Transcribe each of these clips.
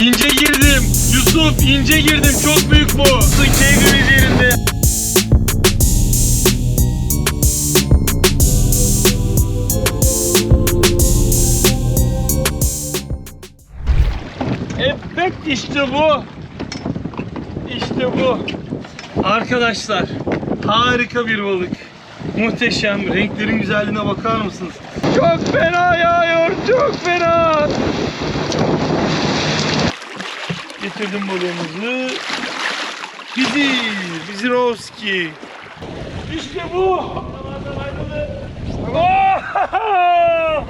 İnce girdim. Yusuf ince girdim. Çok büyük bu. Keyfimiz yerinde. Evet işte bu. İşte bu. Arkadaşlar harika bir balık. Muhteşem. Renklerin güzelliğine bakar mısınız? Çok fena yağıyor. Çok fena. Getirdim balığımızı. Bizi, bizi Roski. İşte bu. Oh!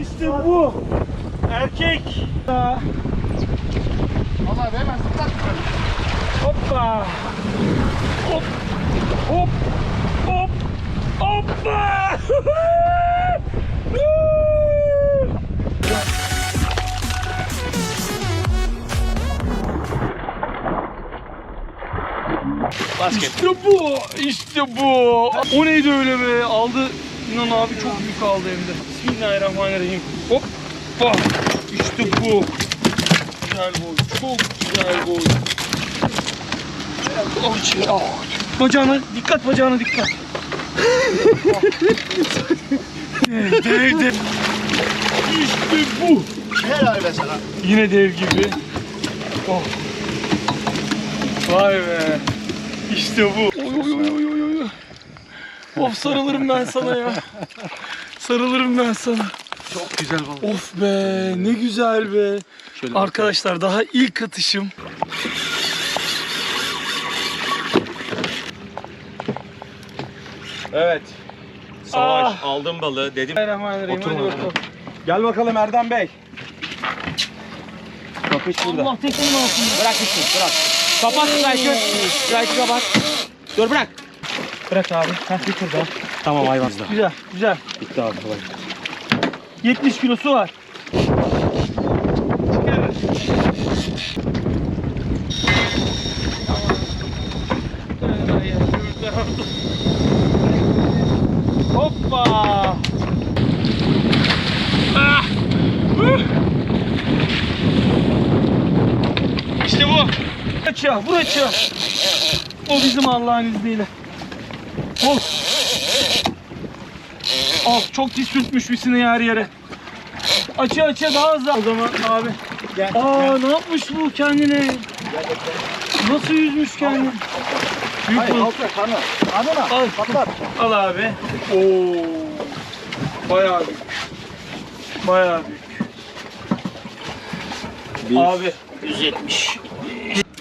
İşte bu. Erkek. Vallahi hemen zıplat. Hoppa. Hop. Hop. Hop. Hoppa. Basket. İşte bu. İşte bu. O neydi öyle be? Aldı. İnan abi çok büyük aldı hem de. Bismillahirrahmanirrahim. Hoppa. İşte bu. Güzel boy. Çok güzel boy. Oh, içeri. Oh. Bacağına dikkat bacağına dikkat. Dev dev. İşte bu. Helal be sana. Yine dev gibi. Oh. Vay be. İşte bu. Oy oy oy oy oy oy. Of sarılırım ben sana ya. Sarılırım ben sana. Çok güzel balık. Of be ne güzel be. Şöyle Arkadaşlar daha ilk atışım. Evet. Savaş Ah. aldım balığı dedim. Bakalım. Gel bakalım Erdem Bey. Kapış burada. Allah tekinin altında. Bırak işte bırak. Kapat Strike'ı. Strike'ı kapat. Dur bırak. Bırak abi. Heh, bir tur daha. Tamam hayvan. Güzel güzel. Bitti abi kolay. 70 kilosu var. Hoppa! Ah! Huh! İşte bu. Açıyor, vur açıyor. O bizim Allah'ın izniyle. Of. Of çok pis sürtmüş misini her yere. Açı açı daha hızlı. O zaman abi. Gel. Aa ne yapmış bu kendine? Nasıl yüzmüş kendini? Büyük Hayır balık. altta karnı. Anına. Al. Patlat. Al abi. Oo. Bayağı büyük. Bayağı büyük. Abi. 170.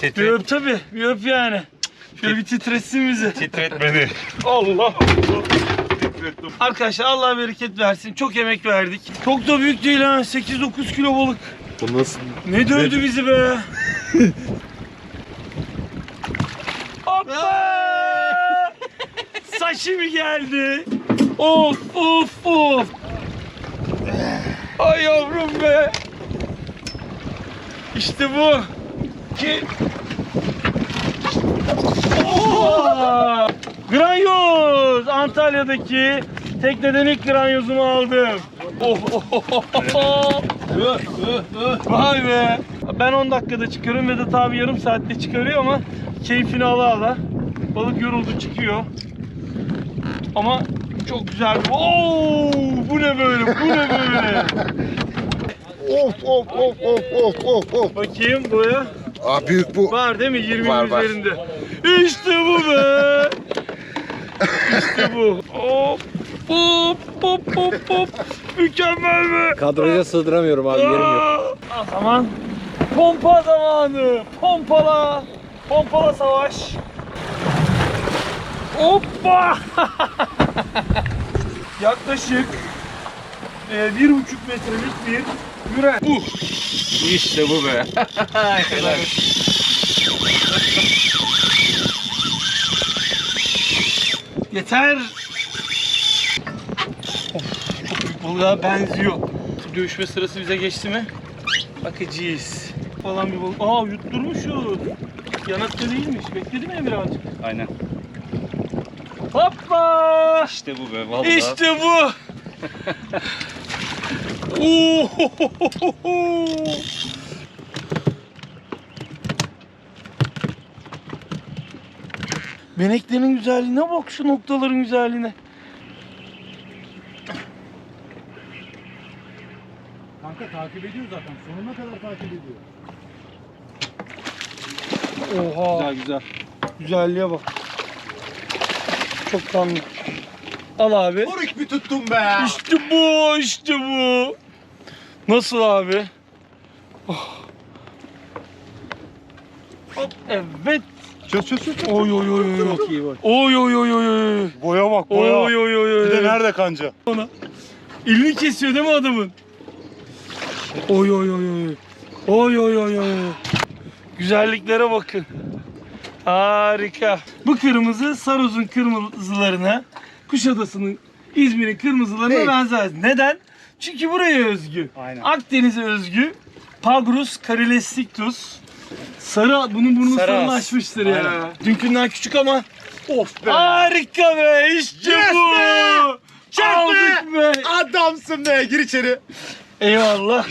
Bir öp tabi. Bir öp yani. Şöyle bir titretsin bizi. Titret beni. Allah. Arkadaşlar Allah bereket versin. Çok emek verdik. Çok da büyük değil ha. 8-9 kilo balık. Bu nasıl? Ne dövdü bizi be? Hoppa! Sashimi geldi. Of of of. Ay yavrum be. İşte bu. Ki... Oo! Granyoz! Antalya'daki tekneden ilk granyozumu aldım. Oh, oh, oh, oh, oh. Vay be. Ben 10 dakikada çıkıyorum Vedat abi yarım saatte çıkarıyor ama keyfini ala ala. Balık yoruldu çıkıyor. Ama çok güzel. Oo, bu ne böyle? Bu ne böyle? Of of of of of of of. Bakayım buraya. Aa büyük bu. Var değil mi? 20'nin Var, var. üzerinde. İşte bu be. İşte bu. Hop hop hop hop hop. Mükemmel be. Kadraja sığdıramıyorum abi yerim yok. Aa, O zaman pompa zamanı. Pompala. Pompala savaş. Hoppa. Yaklaşık e, bir buçuk metrelik bir müren. Bu. İşte bu be. Yeter. Çok büyük balığa benziyor. Dövüşme sırası bize geçti mi? Bakacağız. Falan bir balık. Aa yutturmuşuz. Yanakta değilmiş. Bekledi mi birazcık? Aynen. Hoppa! İşte bu be vallahi. İşte bu. Beneklerin güzelliğine bak şu noktaların güzelliğine. Kanka takip ediyor zaten. Sonuna kadar takip ediyor. Oha. Güzel güzel. Güzelliğe bak. Çok kanlı. Al abi. Orik bir tuttum be. İşte bu, işte bu. Nasıl abi? Oh. Hop, evet. Çöz çöz çöz. Oy oy oy oy. Çok iyi bak. Oy oy oy oy oy. Boya bak Oy oy oy oy. Bir de nerede kanca? Ona. Elini kesiyor değil mi adamın? Oy oy oy oy. Oy oy oy oy. Güzelliklere bakın. Harika. Bu kırmızı Saroz'un kırmızılarına, Kuşadası'nın İzmir'in kırmızılarına benzemez. Neden? Çünkü buraya özgü. Aynen. Akdeniz'e özgü. Pagrus carilestictus. Sarı, bunun burnu Sarı açmıştır ya. Aynen. Dünkünden küçük ama Of be. harika be işte Yes bu. be! Aldık be. Adamsın be. Gir içeri. Eyvallah.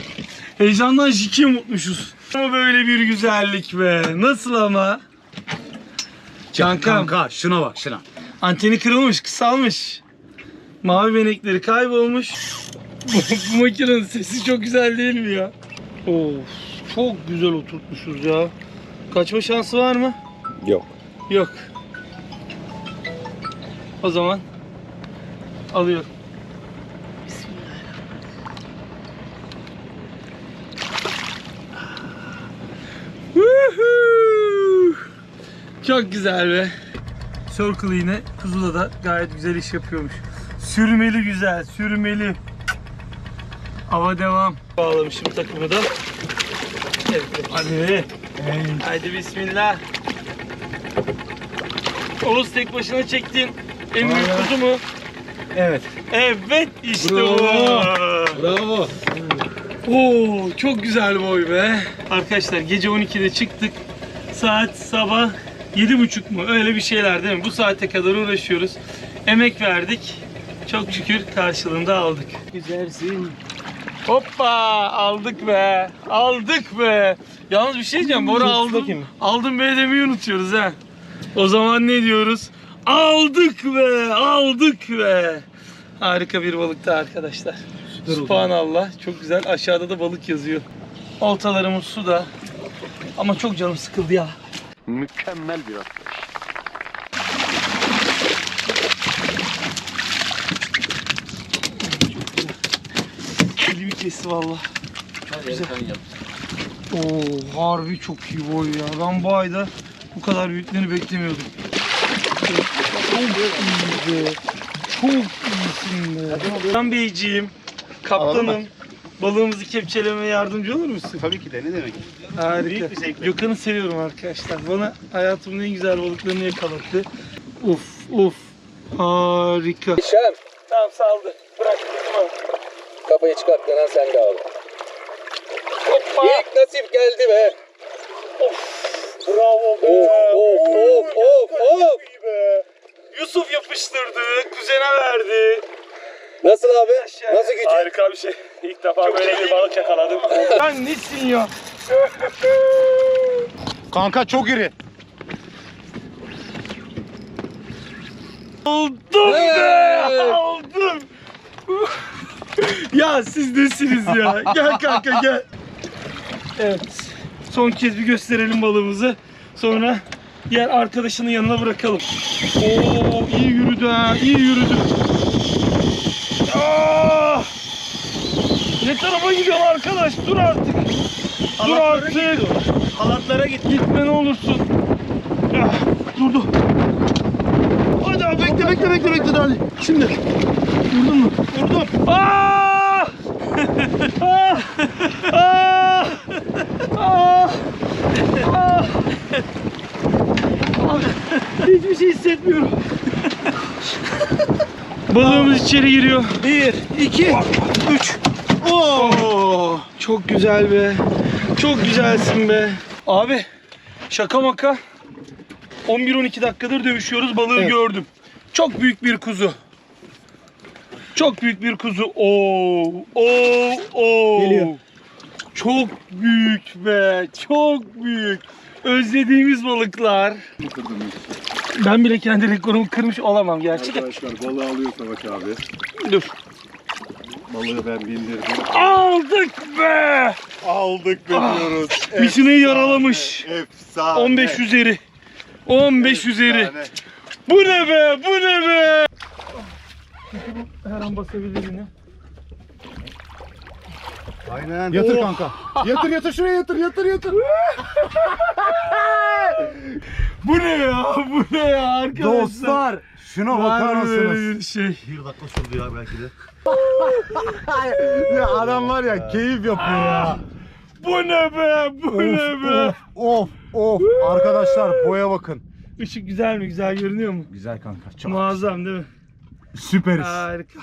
Heyecandan jiki unutmuşuz. Ama böyle bir güzellik be. Nasıl ama? Cankam. Kanka şuna bak şuna. Anteni kırılmış, kısalmış. Mavi benekleri kaybolmuş. Bu, makinenin sesi çok güzel değil mi ya? Of, çok güzel oturtmuşuz ya. Kaçma şansı var mı? Yok. Yok. O zaman alıyorum. Woohoo! Çok güzel be. Circle yine Kuzula da gayet güzel iş yapıyormuş. Sürmeli güzel, sürmeli. Hava devam. Bağlamışım takımı da. Evet, hadi. Haydi bismillah. Oğuz tek başına çektin. En büyük Aynen. kuzu mu? Evet. Evet işte Bravo. bu. Bravo. Oo çok güzel boy be. Arkadaşlar gece 12'de çıktık. Saat sabah 7.30 mu? Öyle bir şeyler değil mi? Bu saate kadar uğraşıyoruz. Emek verdik. Çok şükür karşılığında aldık. Güzelsin. Hoppa aldık be. Aldık be. Yalnız bir şey diyeceğim. Bora aldım. Aldım be demeyi unutuyoruz ha. O zaman ne diyoruz? Aldık be. Aldık be. Harika bir balıktı arkadaşlar. Subhanallah. Çok güzel. Aşağıda da balık yazıyor. Oltalarımız suda. Ama çok canım sıkıldı ya. Mükemmel bir atış. Elimi kesti valla. Güzel. Oo harbi çok iyi boy ya. Ben bu ayda bu kadar büyüklerini beklemiyordum. Çok iyi be. Çok iyisin be. Ben beyciğim, kaptanım. Balığımızı kepçelemeye yardımcı olur musun? Tabii ki de ne demek? Harika. Gökhan'ı seviyorum arkadaşlar. Bana hayatımın en güzel balıklarını yakalattı. Uf uf. Harika. Şem. Tamam saldı. Bırak. Tamam. Kafayı çıkarttın ha sen de abi. Hoppa. İlk nasip geldi be. Bravo be. Of of of of of. Yusuf yapıştırdı. Kuzene verdi. Nasıl abi? Nasıl gücü? Harika bir şey. İlk defa böyle bir balık yakaladım. Sen nesin ya? Kanka çok iri. Aldım be. Aldım. Ya siz nesiniz ya? Gel kanka gel. Evet. Son kez bir gösterelim balığımızı. Sonra diğer arkadaşının yanına bırakalım. Oo iyi yürüdü ha. iyi yürüdü. Ah! Ne tarafa gidiyorsun arkadaş? Dur artık. Dur artık. Halatlara git. Gitme ne olursun. Ah, durdu. Hadi abi bekle bekle bekle bekle hadi. Şimdi. Vurdun mu? Vurdum. Aa! Aa! Aa! Aa! Aa! Hiçbir şey hissetmiyorum. Balığımız içeri giriyor. Bir, iki, üç. Oo, çok güzel be. Çok güzelsin be. Abi şaka maka 11-12 dakikadır dövüşüyoruz. Balığı gördüm. Çok büyük bir kuzu. Çok büyük bir kuzu. Oo, oo, oo. Geliyor. Çok büyük be. Çok büyük. Özlediğimiz balıklar. Ben bile kendi rekorumu kırmış olamam gerçi de. Arkadaşlar balığı alıyor Savaş abi. Dur. Balığı ben bindirdim. Aldık be! Aldık be diyoruz. Misinayı yaralamış. Efsane. 15 üzeri. 15 üzeri. Efsane. Bu ne be? Bu ne be? Her an basabilir yine. Aynen. Yatır kanka. Yatır yatır şuraya yatır yatır yatır. Bu ne ya? Bu ne ya arkadaşlar? Dostlar şuna bakar mısınız? bir şey. Bir dakika sürdü ya belki de. ya adam var ya keyif yapıyor ya. Bu ne be? Bu ne be? Of of arkadaşlar boya bakın. Işık güzel mi? Güzel görünüyor mu? Güzel kanka çok Muazzam değil mi? Süperiz. Harika.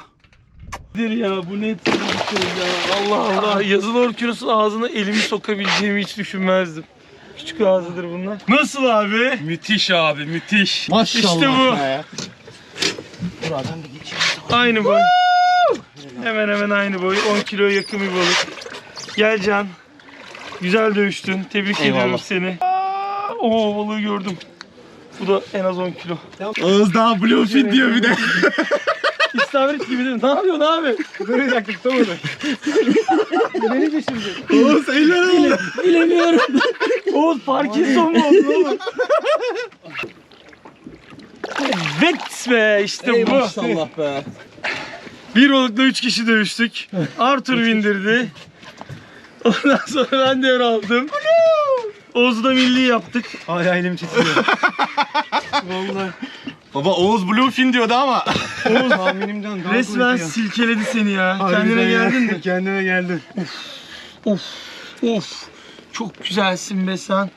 Nedir ya bu ne bir şey ya. Allah Allah. Yazılı orkinosun ağzına elimi sokabileceğimi hiç düşünmezdim. Küçük ağzıdır bunlar. Nasıl abi? Müthiş abi müthiş. Maşallah İşte bu. be. Aynı boy. Hemen hemen aynı boy. 10 kiloya yakın bir balık. Gel Can. Güzel dövüştün. Tebrik ediyorum seni. Aa, Oo balığı gördüm. Bu da en az 10 kilo. Ağız daha bluefin diyor bir de. İstavrit gibi değil mi? Ne yapıyorsun abi? Duracaktık tamam mı? Gelince şimdi. Oğuz eller alın. Bilemiyorum. Oğuz Parkinson mu oldu oğlum? Evet be işte bu. Maşallah be. Bir balıkla üç kişi dövüştük. Arthur bindirdi. Ondan sonra ben devraldım. Oğuz'da milli yaptık. Hala elim titriyor. Vallahi. Baba Oğuz bluefin diyordu ama. Oğuz Tahminimden daha resmen silkeledi seni ya. Kendine geldin mi? Kendime geldim. Of. Of. Çok güzelsin be sen.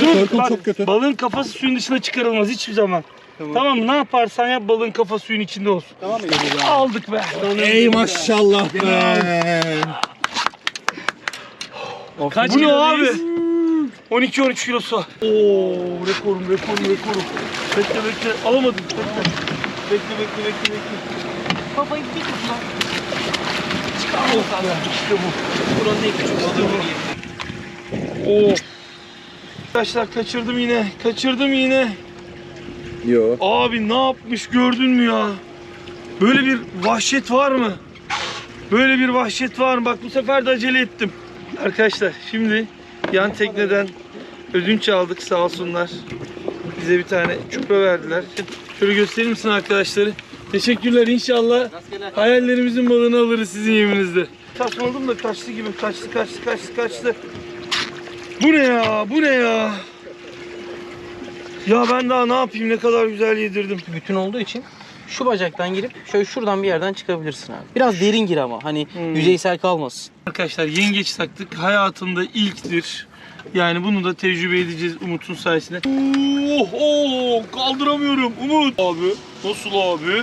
Dur, bak, çok kötü. Balığın kafası suyun dışına çıkarılmaz hiçbir zaman. Tamam, mı? Ne yaparsan yap balığın kafa suyun içinde olsun. Tamam mı? Aldık be. Ey maşallah be. Kaç Bu ne kilo abi? 12-13 kilosu. Oo, rekorum, rekorum, rekorum. Bekle, bekle. Alamadım. Bekle. Bekle, bekle, bekle, bekle. Kafayı bir tut lan. Çıkarma kanka. İşte bu. Buranın en küçük balığı bu. Oo. Arkadaşlar kaçırdım yine. Kaçırdım yine. Yo. Abi ne yapmış gördün mü ya? Böyle bir vahşet var mı? Böyle bir vahşet var mı? Bak bu sefer de acele ettim. Arkadaşlar şimdi yan tekneden ödünç aldık sağ olsunlar. Bize bir tane çupra verdiler. Şöyle gösterir misin arkadaşları? Teşekkürler inşallah. Hayallerimizin balığını alırız sizin yeminizde. Saçmaladım da kaçtı gibi. Kaçtı kaçtı kaçtı kaçtı. Bu ne ya? Bu ne ya? Ya ben daha ne yapayım? Ne kadar güzel yedirdim. Bütün olduğu için şu bacaktan girip şöyle şuradan bir yerden çıkabilirsin abi. Biraz derin gir ama hani Hmm. yüzeysel kalmasın. Arkadaşlar yengeç taktık. Hayatımda ilktir. Yani bunu da tecrübe edeceğiz Umut'un sayesinde. Oh, oh, kaldıramıyorum Umut. Abi, nasıl abi?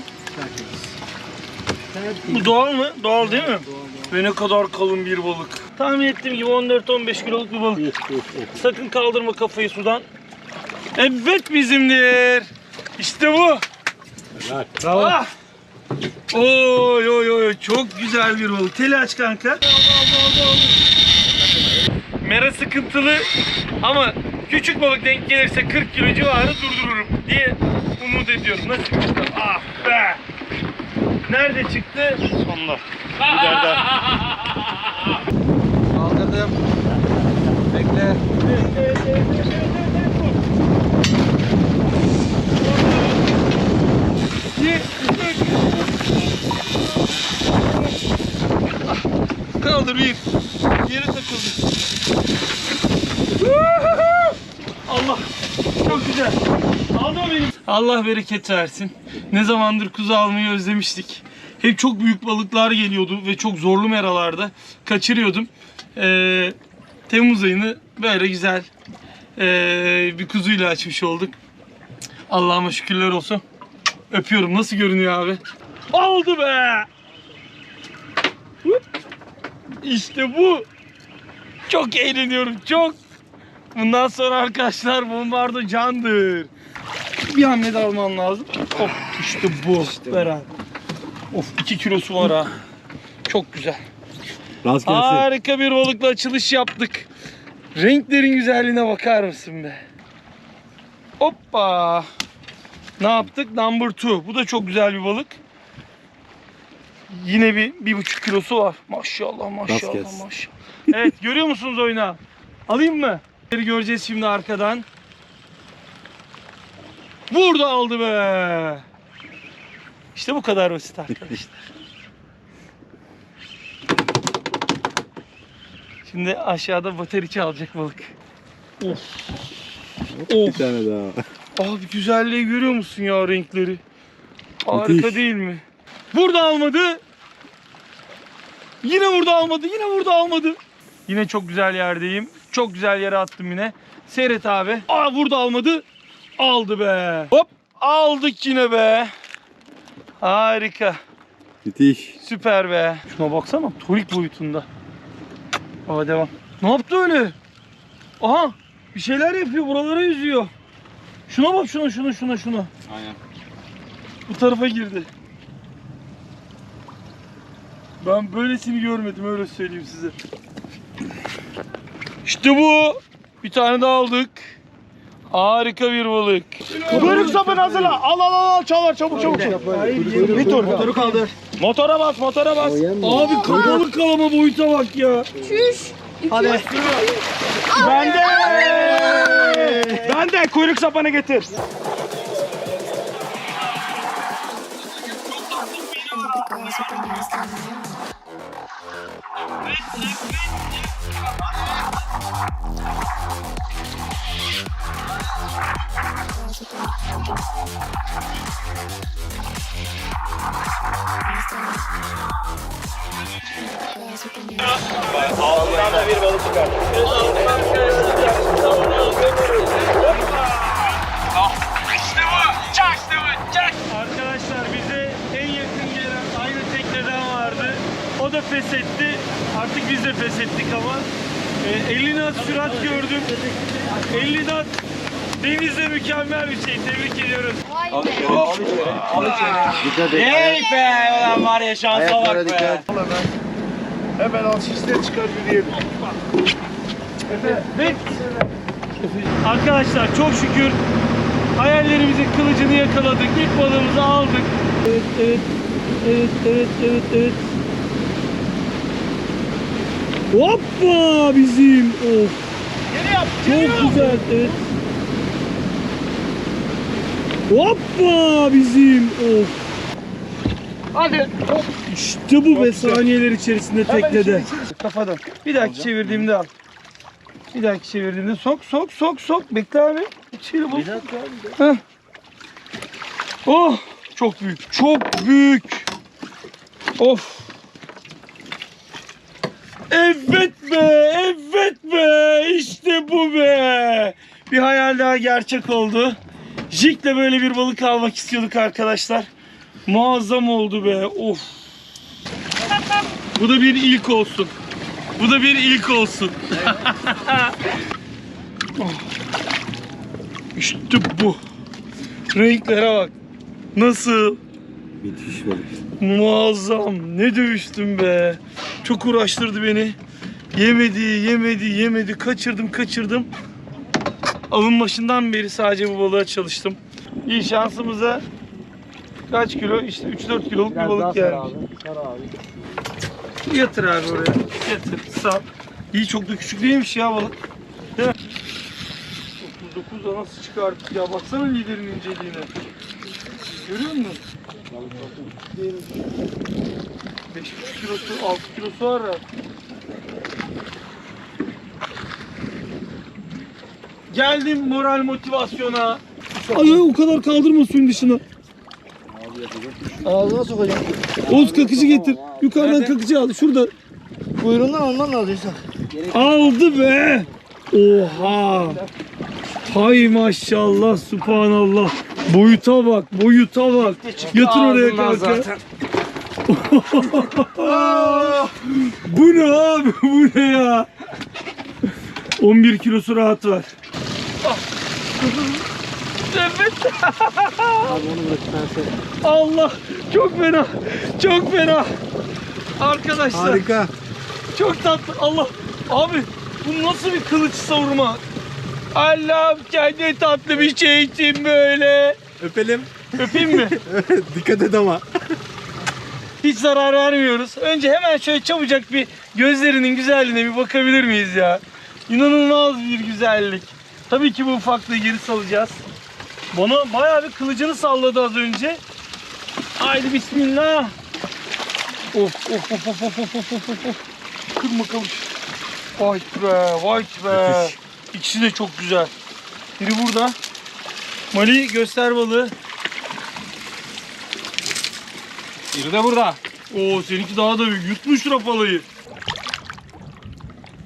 Bu doğal mı? Doğal değil mi? Ve ne kadar kalın bir balık. Tahmin ettiğim gibi 14-15 kiloluk bir balık. Sakın kaldırma kafayı sudan. Evet bizimdir. İşte bu. Bravo. Ah! Oy oy oy çok güzel bir balık. Teli aç kanka. Mera sıkıntılı ama küçük balık denk gelirse 40 kilo civarı durdururum diye umut ediyorum. Nasıl çıktı? Ah be! Nerede çıktı? Sonda. Kaldırdım. Bekle. Kaldır bir. Yere takıldı. Allah. Çok güzel. Aldı mı benim? Allah bereket versin. Ne zamandır kuzu almayı özlemiştik. Hep çok büyük balıklar geliyordu ve çok zorlu meralarda kaçırıyordum. Ee, Temmuz ayını böyle güzel ee, bir kuzuyla açmış olduk. Allah'ıma şükürler olsun. Öpüyorum. Nasıl görünüyor abi? Aldı be! İşte bu. Çok eğleniyorum. Çok. Bundan sonra arkadaşlar bombardı candır. Bir hamle de alman lazım. Of işte bu. Ver abi. Of 2 kilosu var ha. Çok güzel. Harika bir balıkla açılış yaptık. Renklerin güzelliğine bakar mısın be? Hoppa. Ne yaptık? Number two. Bu da çok güzel bir balık. Yine bir, bir buçuk kilosu var. Maşallah maşallah maşallah. Evet görüyor musunuz oyunu? Alayım mı? Göreceğiz şimdi arkadan. Burada aldı be. İşte bu kadar basit arkadaşlar. Şimdi aşağıda bateriçi alacak balık. Of. Bir Of. tane daha. Abi güzelliği görüyor musun ya renkleri? Harika Müthiş. değil mi? Burada almadı. Yine burada almadı. Yine burada almadı. Yine çok güzel yerdeyim. Çok güzel yere attım yine. Seyret abi. Aa burada almadı. Aldı be. Hop aldık yine be. Harika. Müthiş. Süper be. Şuna baksana. Torik boyutunda. Hava devam. Ne yaptı öyle? Aha. Bir şeyler yapıyor. Buralara yüzüyor. Şuna bak şuna şuna şuna şuna. Aynen. Bu tarafa girdi. Ben böylesini görmedim öyle söyleyeyim size. İşte bu. Bir tane daha aldık. Harika bir balık. Kuyruk sapını hazırla. Al al al al çalar çabuk çabuk. Bir tur. Motoru kaldır. Motora bas, motora bas. Abi kapalı kalama boyuta bak ya. Hadi. Ben de. Ben de kuyruk sapanı getir. Arkadaşlar bize en yakın gelen aynı tekneden vardı. O da pes etti. Artık biz de pes ettik ama. E, 50 knot sürat gördüm. 50 knot denizde mükemmel bir şey. Tebrik ediyoruz. Hey be ulan var ya şansa bak be. Hemen al şişleri çıkar yürüyelim. Ve arkadaşlar çok şükür hayallerimizin kılıcını yakaladık. İlk balığımızı aldık. Evet, evet, evet, evet, evet, evet. Hoppa bizim. Of. Çok güzel. Evet. Hoppa bizim. Of. Hadi. İşte bu be saniyeler içerisinde teknede. Kafadan. Bir dahaki çevirdiğimde al. Bir dahaki çevirdiğimde sok sok sok sok. Bekle abi. İçeri bul. Heh. Oh çok büyük. Çok büyük. Of. Evet be, evet be. İşte bu be. Bir hayal daha gerçek oldu. Jig'le böyle bir balık almak istiyorduk arkadaşlar. Muazzam oldu be. Of. Bu da bir ilk olsun. Bu da bir ilk olsun. Oh. işte bu. Renklere bak. Nasıl? Müthiş balık. Muazzam. Ne dövüştüm be. Çok uğraştırdı beni. Yemedi, yemedi, yemedi. Kaçırdım, kaçırdım. Avın başından beri sadece bu balığa çalıştım. İyi şansımıza kaç kilo? İşte 3-4 kiloluk bir balık gelmiş. Yatır abi oraya. Yatır. Sal. İyi çok da küçük değilmiş ya balık. Değil mi? 39'da nasıl çıkarttık ya? Baksana liderin inceliğine. Görüyor musun? 5,5 kilosu, 6 kilosu var ya. Geldim moral motivasyona. Ay ay, o kadar kaldırma suyun dışına. Ağzına sokacağım. Oğuz kakıcı getir. Yukarıdan kakıcı al. Şurada. Kuyruğundan alman lazım. Aldı be. Oha. Hay maşallah subhanallah. Boyuta bak boyuta bak. Yatır oraya kanka. bu ne abi bu ne ya? 11 kilosu rahat var. Evet. Allah çok fena. Çok fena. Arkadaşlar. Harika. Çok tatlı. Allah. Abi bu nasıl bir kılıç savurma? Allah'ım kendi tatlı bir şeysin böyle. Öpelim. Öpeyim mi? Dikkat et ama. Hiç zarar vermiyoruz. Önce hemen şöyle çabucak bir gözlerinin güzelliğine bir bakabilir miyiz ya? İnanılmaz bir güzellik. Tabii ki bu ufaklığı geri salacağız. Bana bayağı bir kılıcını salladı az önce. Haydi bismillah. Of of of of of of of of of. Kırma kavuş. Vay be vay be. Müthiş. İkisi de çok güzel. Biri burada. Mali göster balığı. Biri de burada. Oo seninki daha da büyük. Yutmuş rapalayı.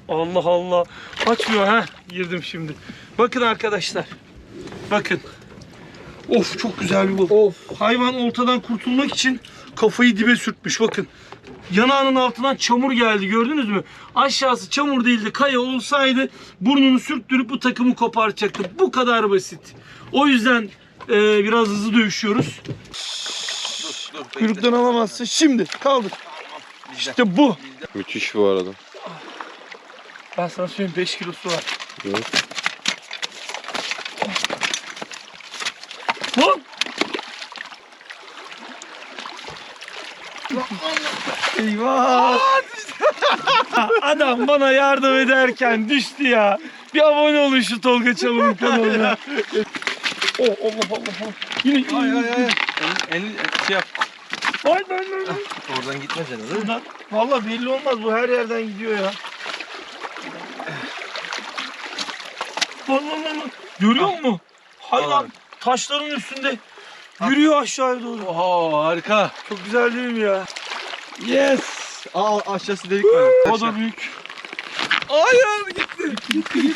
Allah Allah. Açmıyor ha. Girdim şimdi. Bakın arkadaşlar. Bakın. Of çok güzel bir balık. Of. Hayvan oltadan kurtulmak için kafayı dibe sürtmüş. Bakın. Yanağının altından çamur geldi gördünüz mü? Aşağısı çamur değildi kaya olsaydı burnunu sürttürüp bu takımı kopartacaktı. Bu kadar basit. O yüzden e, biraz hızlı dövüşüyoruz. Kuyruktan alamazsın. Şimdi kaldır. İşte bu. Müthiş bu arada. Ben sana söyleyeyim 5 kilosu var. Evet. Lan! Eyvah! Adam bana yardım ederken düştü ya. Bir abone olun şu Tolga Çalım'ın kanalına. oh Allah Allah Allah. Yine ay ay ay. Elini şey yap. Ay ay ay. ay. Oradan gitmez herhalde. Buradan. Valla belli olmaz bu her yerden gidiyor ya. Lan lan lan lan. Görüyor musun? Hayvan taşların üstünde yürüyor aşağıya doğru. Oha harika. Çok güzel değil mi ya? Yes. Aa aşağısı delik var. O da büyük. Hayır gitti.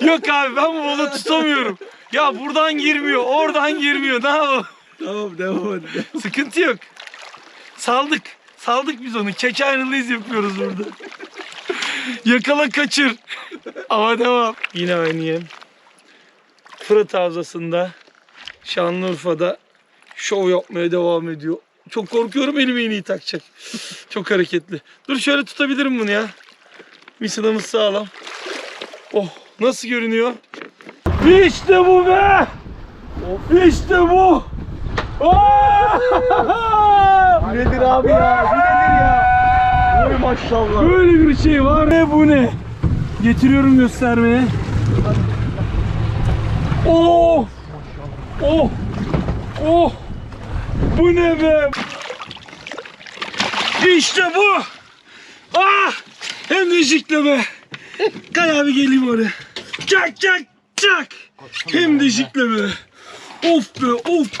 Yok abi ben bu balığı tutamıyorum. Ya buradan girmiyor, oradan girmiyor. Ne yapalım? Tamam devam et. Sıkıntı yok. Saldık. Saldık biz onu. Kek ayrılıyız yapıyoruz burada. Yakala kaçır. Ama devam. Yine aynı yem. Fırat Havzası'nda Şanlıurfa'da şov yapmaya devam ediyor. Çok korkuyorum elime iğneyi takacak. Çok hareketli. Dur şöyle tutabilirim bunu ya. Misinamız sağlam. Oh nasıl görünüyor? İşte bu be! İşte bu! Bu nedir abi ya? Bu nedir ya? Oy maşallah. Böyle bir şey var ne bu ne? Getiriyorum göstermeye. Oh! Oh! Oh! Bu ne be? İşte bu! Ah! Hem de jikleme. Kay abi geleyim oraya. Çak çak çak. Hem de jikleme. Of be of of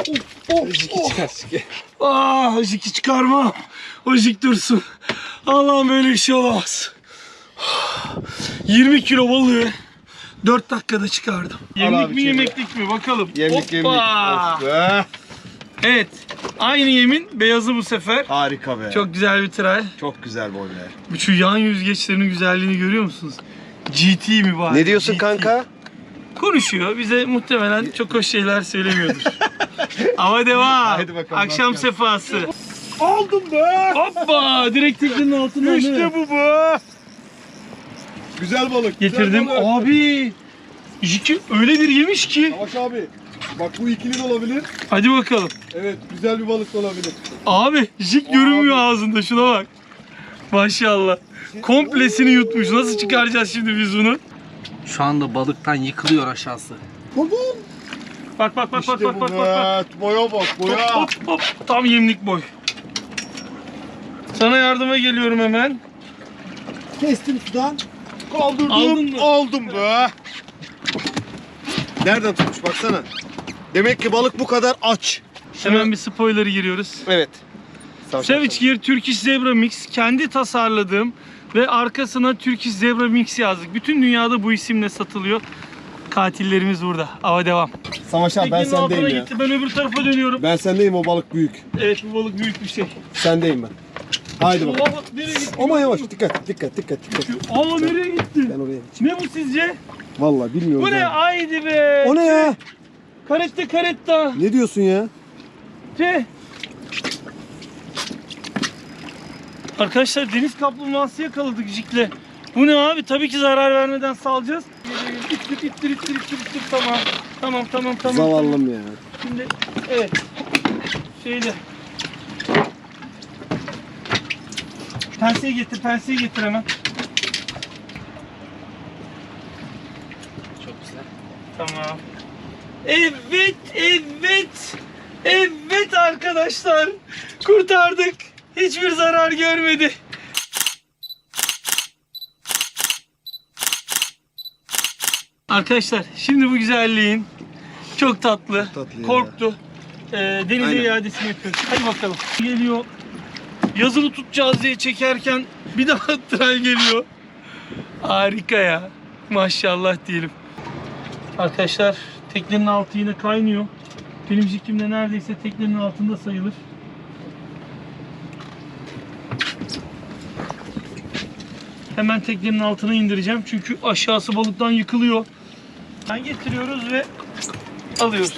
of. of. Ah jiki çıkarma. O jik dursun. Allah'ım böyle bir şey olamaz. 20 kilo balığı 4 dakikada çıkardım. Yemlik abi mi yemeklik mi bakalım. Yemlik yemlik. Hoppa. Of be. Evet. Aynı yemin beyazı bu sefer. Harika be. Çok güzel bir tral. çok güzel boy be. Bu Şu yan yüzgeçlerinin güzelliğini görüyor musunuz? GT mi var? Ne diyorsun GT. kanka? Konuşuyor. Bize muhtemelen çok hoş şeyler söylemiyordur. Ama devam. Haydi bakalım, Akşam bakalım. sefası. Aldım be. Hoppa! Direkt teknenin altından? İşte bu be. Güzel balık. Getirdim. Güzel balık. Abi! Jiki öyle bir yemiş ki. Savaş abi. Bak bu ikili de olabilir. Hadi bakalım. Evet güzel bir balık da olabilir. Abi jik görünmüyor ağzında. Şuna bak. Maşallah. Komplesini yutmuş. Nasıl çıkaracağız şimdi biz bunu? Şu anda balıktan yıkılıyor aşağısı. Bak bak bak bak İşte bak bak be. bak. Boya bak Hop boya. hop hop. Tam yemlik boy. Sana yardıma geliyorum hemen. Kestim sudan. Kaldırdım. Aldın mı? Aldım be. Nereden tutmuş baksana. Demek ki balık bu kadar aç. Hemen bir spoiler giriyoruz. Evet. Savage Gear Turkish Zebra Mix kendi tasarladığım ve arkasına Turkish Zebra Mix yazdık. Bütün dünyada bu isimle satılıyor. Katillerimiz burada. Ava devam. Savaş abi ben Teknenin altına sendeyim ya. gitti. Ben öbür tarafa dönüyorum. Ben sendeyim o balık büyük. Evet bu balık büyük bir şey. Sendeyim ben. Haydi bakalım. Allah nereye gitti? Ama yavaş dikkat dikkat dikkat dikkat. Aa nereye gitti? Ben oraya geçeyim. Ne bu sizce? Vallahi bilmiyorum. Bu ne? Haydi be. O ne ya? Karette karetta. Ne diyorsun ya? Te. Arkadaşlar deniz kaplumbağası yakaladık jikle. Bu ne abi? Tabii ki zarar vermeden salacağız. ittir ittir ittir ittir ittir tamam. Tamam tamam tamam. Zavallım ya. Şimdi evet. Şeyle. Penseyi getir, penseyi getir hemen. Çok güzel. Tamam. Evet, evet. Evet arkadaşlar. Kurtardık. Hiçbir zarar görmedi. Arkadaşlar şimdi bu güzelliğin çok tatlı, tatlı ya. korktu. Ee, denize Aynen. iadesini yapıyoruz. Hadi bakalım. Geliyor. Yazılı tutacağız diye çekerken bir daha tral geliyor. Harika ya. Maşallah diyelim. Arkadaşlar teknenin altı yine kaynıyor. Benim jikimde neredeyse teknenin altında sayılır. Hemen teknenin altına indireceğim çünkü aşağısı balıktan yıkılıyor. Ben getiriyoruz ve alıyoruz.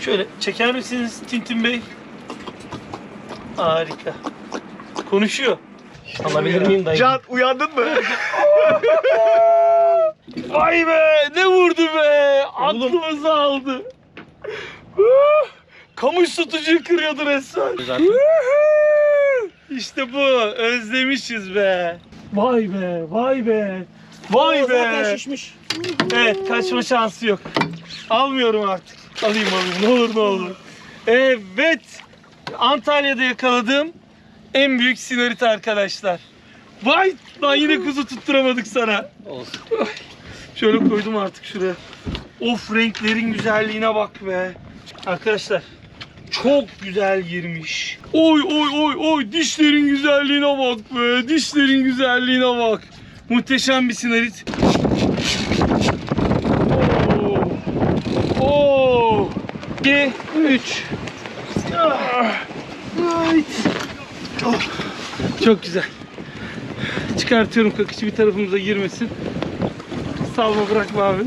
Şöyle çeker misiniz Tintin Bey? Harika. Konuşuyor. Alabilir miyim dayı? Can uyandın mı? Vay be ne vurdu be aklımızı aldı. Kamış tutucuyu kırıyordu resmen. Zaten. işte bu özlemişiz be. Vay be vay be. Vay be. Zaten şişmiş. Evet kaçma şansı yok. Almıyorum artık. Alayım alayım ne olur ne olur. Evet. Antalya'da yakaladığım en büyük sinarit arkadaşlar. Vay lan yine kuzu tutturamadık sana. Olsun. Şöyle koydum artık şuraya. Of renklerin güzelliğine bak be. Arkadaşlar çok güzel girmiş. Oy oy oy oy dişlerin güzelliğine bak be. Dişlerin güzelliğine bak. Muhteşem bir sinarit. Oo. Oo. 2 3 Çok güzel. Çıkartıyorum kakışı bir tarafımıza girmesin. Salma bırakma abi.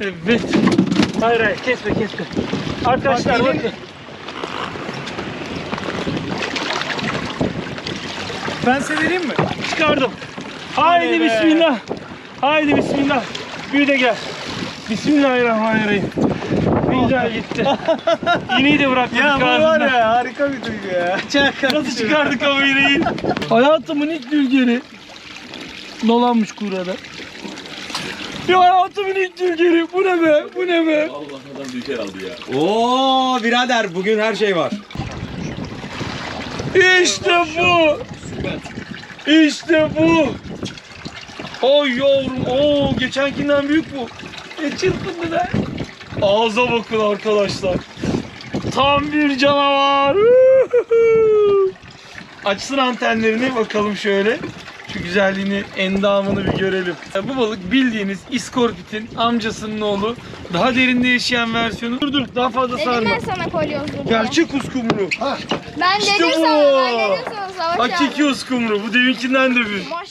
evet. Hayır hayır kesme kesme. Arkadaşlar Bak, bakın. Ben size vereyim mi? Çıkardım. Haydi Oley be. bismillah. Haydi bismillah. Bir de gel. Bismillahirrahmanirrahim. Güzel gitti. İğneyi de bırakmadık Ya bu var ağzından. ya harika bir duygu ya. Nasıl çıkardık ama iğneyi? Hayatımın ilk dülgeri. Dolanmış kurada. Ya hayatımın ilk dülgeri. Bu ne be? Bu ne be? Oo birader bugün her şey var. İşte bu. İşte bu. Ay yavrum. Oo, geçenkinden büyük bu. Ne çırpındı be. Ağza bakın arkadaşlar. Tam bir canavar. Açsın antenlerini bakalım şöyle. Şu güzelliğini, endamını bir görelim. Bu balık bildiğiniz iskorpitin amcasının oğlu. Daha derinde yaşayan versiyonu. Dur dur daha fazla Dedim sarma. ben sana kolyozlu diye. Gerçek uskumru. Ben İşte dedim bu. sana, ben dedim sana savaş abi. Hakiki uskumru. Bu deminkinden de büyük. Maş